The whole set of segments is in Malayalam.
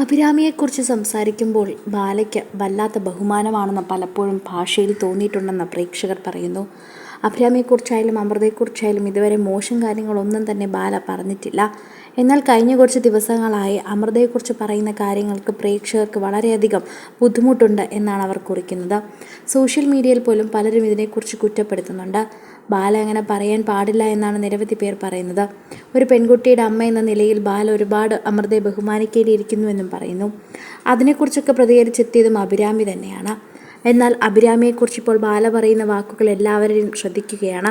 അഭിരാമിയെക്കുറിച്ച് സംസാരിക്കുമ്പോൾ ബാലയ്ക്ക് വല്ലാത്ത ബഹുമാനമാണെന്ന് പലപ്പോഴും ഭാഷയിൽ തോന്നിയിട്ടുണ്ടെന്ന് പ്രേക്ഷകർ പറയുന്നു. അഭിരാമിയെക്കുറിച്ചായാലും അമൃതയെക്കുറിച്ചായാലും ഇതുവരെ മോശം കാര്യങ്ങളൊന്നും തന്നെ ബാല പറഞ്ഞിട്ടില്ല. എന്നാൽ കഴിഞ്ഞ കുറച്ച് ദിവസങ്ങളായി അമൃതയെക്കുറിച്ച് പറയുന്ന കാര്യങ്ങൾക്ക് പ്രേക്ഷകർക്ക് വളരെയധികം ബുദ്ധിമുട്ടുണ്ട് എന്നാണ് അവർ കുറിക്കുന്നത്. സോഷ്യൽ മീഡിയയിൽ പോലും പലരും ഇതിനെക്കുറിച്ച് കുറ്റപ്പെടുത്തുന്നുണ്ട്. ബാല അങ്ങനെ പറയാൻ പാടില്ല എന്നാണ് നിരവധി പേർ പറയുന്നത്. ഒരു പെൺകുട്ടിയുടെ അമ്മ എന്ന നിലയിൽ ബാല ഒരുപാട് അമൃതയെ ബഹുമാനിക്കേണ്ടിയിരിക്കുന്നുവെന്നും പറയുന്നു. അതിനെക്കുറിച്ചൊക്കെ പ്രതികരിച്ചെത്തിയതും അഭിരാമി തന്നെയാണ്. എന്നാൽ അഭിരാമിയെക്കുറിച്ച് ഇപ്പോൾ ബാല പറയുന്ന വാക്കുകൾ എല്ലാവരെയും ശ്രദ്ധിക്കുകയാണ്.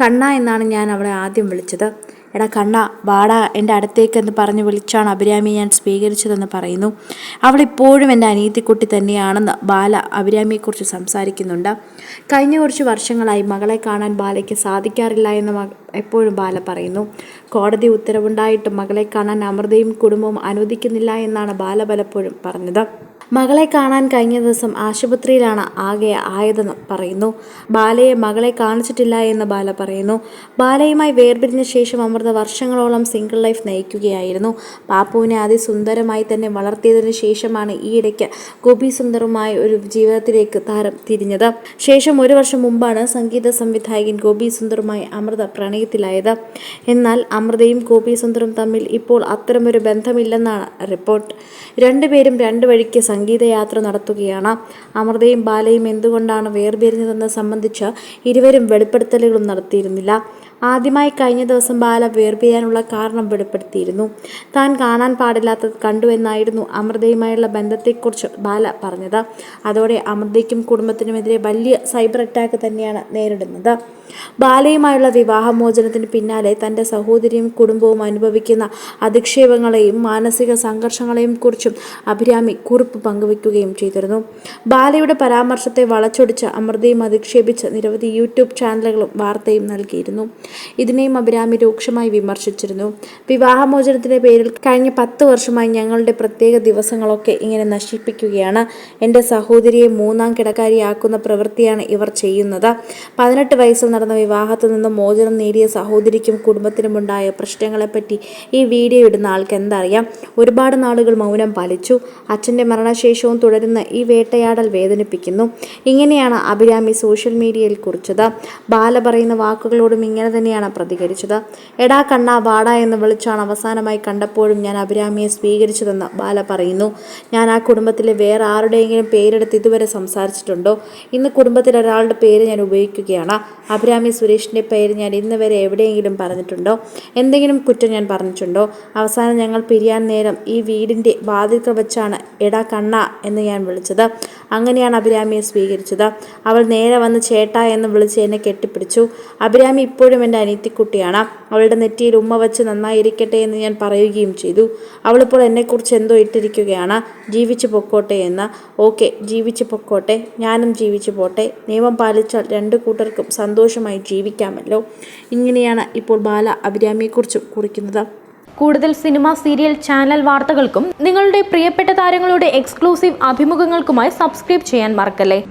കണ്ണ എന്നാണ് ഞാൻ അവളെ ആദ്യം വിളിച്ചത്. എടാ കണ്ണ വാടാ എന്റെ അടുത്തേക്കെന്ന് പറഞ്ഞ് വിളിച്ചാണ് അഭിരാമി ഞാൻ സ്വീകരിച്ചതെന്ന് പറയുന്നു. അവളിപ്പോഴും എന്റെ അനിയത്തിക്കുട്ടി തന്നെയാണെന്ന് ബാല അഭിരാമിയെക്കുറിച്ച് സംസാരിക്കുന്നുണ്ട്. കഴിഞ്ഞ കുറച്ച് വർഷങ്ങളായി മകളെ കാണാൻ ബാലയ്ക്ക് സാധിക്കാറില്ല എന്ന് എപ്പോഴും ബാല പറയുന്നു. കോടതി ഉത്തരവുണ്ടായിട്ടും മകളെ കാണാൻ അമൃതയും കുടുംബവും അനുവദിക്കുന്നില്ല എന്നാണ് ബാല പലപ്പോഴും പറഞ്ഞത്. മകളെ കാണാൻ കഴിഞ്ഞ ദിവസം ആശുപത്രിയിലാണ് ആകെ ആയതെന്ന് പറയുന്നു. ബാലയെ മകളെ കാണിച്ചിട്ടില്ല എന്ന് ബാല പറയുന്നു. ബാലയുമായി വേർപിരിഞ്ഞ ശേഷം അമൃത വർഷങ്ങളോളം സിംഗിൾ ലൈഫ് നയിക്കുകയായിരുന്നു. പാപ്പുവിനെ അതിസുന്ദരമായി തന്നെ വളർത്തിയതിനു ശേഷമാണ് ഈയിടയ്ക്ക് ഗോപി സുന്ദറുമായി ഒരു ജീവിതത്തിലേക്ക് താരം തിരിഞ്ഞത്. ശേഷം ഒരു വർഷം മുമ്പാണ് സംഗീത സംവിധായകൻ ഗോപി സുന്ദറുമായി അമൃത പ്രണയത്തിലായത്. എന്നാൽ അമൃതയും ഗോപി സുന്ദറും തമ്മിൽ ഇപ്പോൾ അത്തരമൊരു ബന്ധമില്ലെന്നാണ് റിപ്പോർട്ട് രണ്ടുപേരും രണ്ടു വഴിക്ക് സംഗീതയാത്ര നടത്തുകയാണ്. അമൃതയും ബാലയും എന്തുകൊണ്ടാണ് വേർപിരിഞ്ഞതെന്ന് സംബന്ധിച്ച് ഇരുവരും വെളിപ്പെടുത്തലുകളും നടത്തിയിരുന്നില്ല. ആദ്യമായി കഴിഞ്ഞ ദിവസം ബാല വേർപിരിയാനുള്ള കാരണം വെളിപ്പെടുത്തിയിരുന്നു. താൻ കാണാൻ പാടില്ലാത്തത് കണ്ടു എന്നായിരുന്നു അമൃതയുമായുള്ള ബന്ധത്തെക്കുറിച്ച് ബാല പറഞ്ഞത്. അതോടെ അമൃതയ്ക്കും കുടുംബത്തിനുമെതിരെ വലിയ സൈബർ അറ്റാക്ക് തന്നെയാണ് നേരിടുന്നത്. ബാലയുമായുള്ള വിവാഹമോചനത്തിന് പിന്നാലെ തന്റെ സഹോദരിയും കുടുംബവും അനുഭവിക്കുന്ന അധിക്ഷേപങ്ങളെയും മാനസിക സംഘർഷങ്ങളെയും കുറിച്ചും അഭിരാമി കുറിപ്പ് പങ്കുവയ്ക്കുകയും ചെയ്തിരുന്നു. ബാലയുടെ പരാമർശത്തെ വളച്ചൊടിച്ച് അമൃതയും അധിക്ഷേപിച്ച് നിരവധി യൂട്യൂബ് ചാനലുകളും വാർത്തയും നൽകിയിരുന്നു. ഇതിനെയും അഭിരാമി രൂക്ഷമായി വിമർശിച്ചിരുന്നു. വിവാഹമോചനത്തിന്റെ പേരിൽ കഴിഞ്ഞ പത്ത് വർഷമായി ഞങ്ങളുടെ പ്രത്യേക ദിവസങ്ങളൊക്കെ ഇങ്ങനെ നശിപ്പിക്കുകയാണ്. എന്റെ സഹോദരിയെ മൂന്നാം കിടക്കാരിയാക്കുന്ന പ്രവൃത്തിയാണ് ഇവർ ചെയ്യുന്നത്. പതിനെട്ട് വയസ്സിൽ നടന്ന വിവാഹത്തിൽ നിന്ന് മോചനം നേടിയ സഹോദരിക്കും കുടുംബത്തിനുമുണ്ടായ പ്രശ്നങ്ങളെപ്പറ്റി ഈ വീഡിയോ ഇടുന്ന ആൾക്ക് എന്തറിയാം? ഒരുപാട് നാളുകൾ മൗനം പാലിച്ചു. അച്ഛന്റെ മരണശേഷവും തുടരുന്ന ഈ വേട്ടയാടൽ വേദനിപ്പിക്കുന്നു. ഇങ്ങനെയാണ് അഭിരാമി സോഷ്യൽ മീഡിയയിൽ കുറിച്ചത്. ബാല പറയുന്ന വാക്കുകളോടും ഇങ്ങനെ തന്നെയാണ് പ്രതികരിച്ചത്. എടാ കണ്ണ വാട എന്ന് വിളിച്ചാണ് അവസാനമായി കണ്ടപ്പോഴും ഞാൻ അഭിരാമിയെ സ്വീകരിച്ചതെന്ന് ബാല പറയുന്നു. ഞാൻ ആ കുടുംബത്തിലെ വേറെ ആരുടെയെങ്കിലും പേരെടുത്ത് ഇതുവരെ സംസാരിച്ചിട്ടുണ്ടോ? ഇന്ന് കുടുംബത്തിൽ ഒരാളുടെ പേര് ഞാൻ ഉപയോഗിക്കുകയാണ്. അഭിരാമി സുരേഷിന്റെ പേര് ഞാൻ ഇന്ന് വരെ എവിടെയെങ്കിലും പറഞ്ഞിട്ടുണ്ടോ? എന്തെങ്കിലും കുറ്റം ഞാൻ പറഞ്ഞിട്ടുണ്ടോ? അവസാനം ഞങ്ങൾ പിരിയാൻ നേരം ഈ വീടിന്റെ വാതിൽക്കൽ വെച്ചാണ് എടാ കണ്ണ എന്ന് ഞാൻ വിളിച്ചത്. അങ്ങനെയാണ് അഭിരാമിയെ സ്വീകരിച്ചത്. അവൾ നേരെ വന്ന് ചേട്ടാ എന്ന് വിളിച്ച് എന്നെ കെട്ടിപ്പിടിച്ചു. അഭിരാമി ഇപ്പോഴും എന്റെ അനിയത്തിക്കുട്ടിയാണ്. അവളുടെ നെറ്റിയിൽ ഉമ്മ വെച്ച് നന്നായിരിക്കട്ടെ എന്ന് ഞാൻ പറയുകയും ചെയ്തു. അവളിപ്പോൾ എന്നെക്കുറിച്ച് എന്തോ ഇട്ടിരിക്കുകയാണ്. ജീവിച്ചു പൊക്കോട്ടെ എന്ന്. ഓക്കെ ജീവിച്ചു പൊക്കോട്ടെ. ഞാനും ജീവിച്ചു പോട്ടെ. നിയമം പാലിച്ചാൽ രണ്ട് കൂട്ടർക്കും സന്തോഷമായി ജീവിക്കാമല്ലോ. ഇങ്ങനെയാണ് ഇപ്പോൾ ബാല അഭിരാമിയെക്കുറിച്ചും കുറിക്കുന്നത്. കൂടുതൽ സിനിമ സീരിയൽ ചാനൽ വാർത്തകൾക്കും നിങ്ങളുടെ പ്രിയപ്പെട്ട താരങ്ങളുടെ എക്സ്ക്ലൂസീവ് അഭിമുഖങ്ങൾക്കുമായി സബ്സ്ക്രൈബ് ചെയ്യാൻ മറക്കല്ലേ?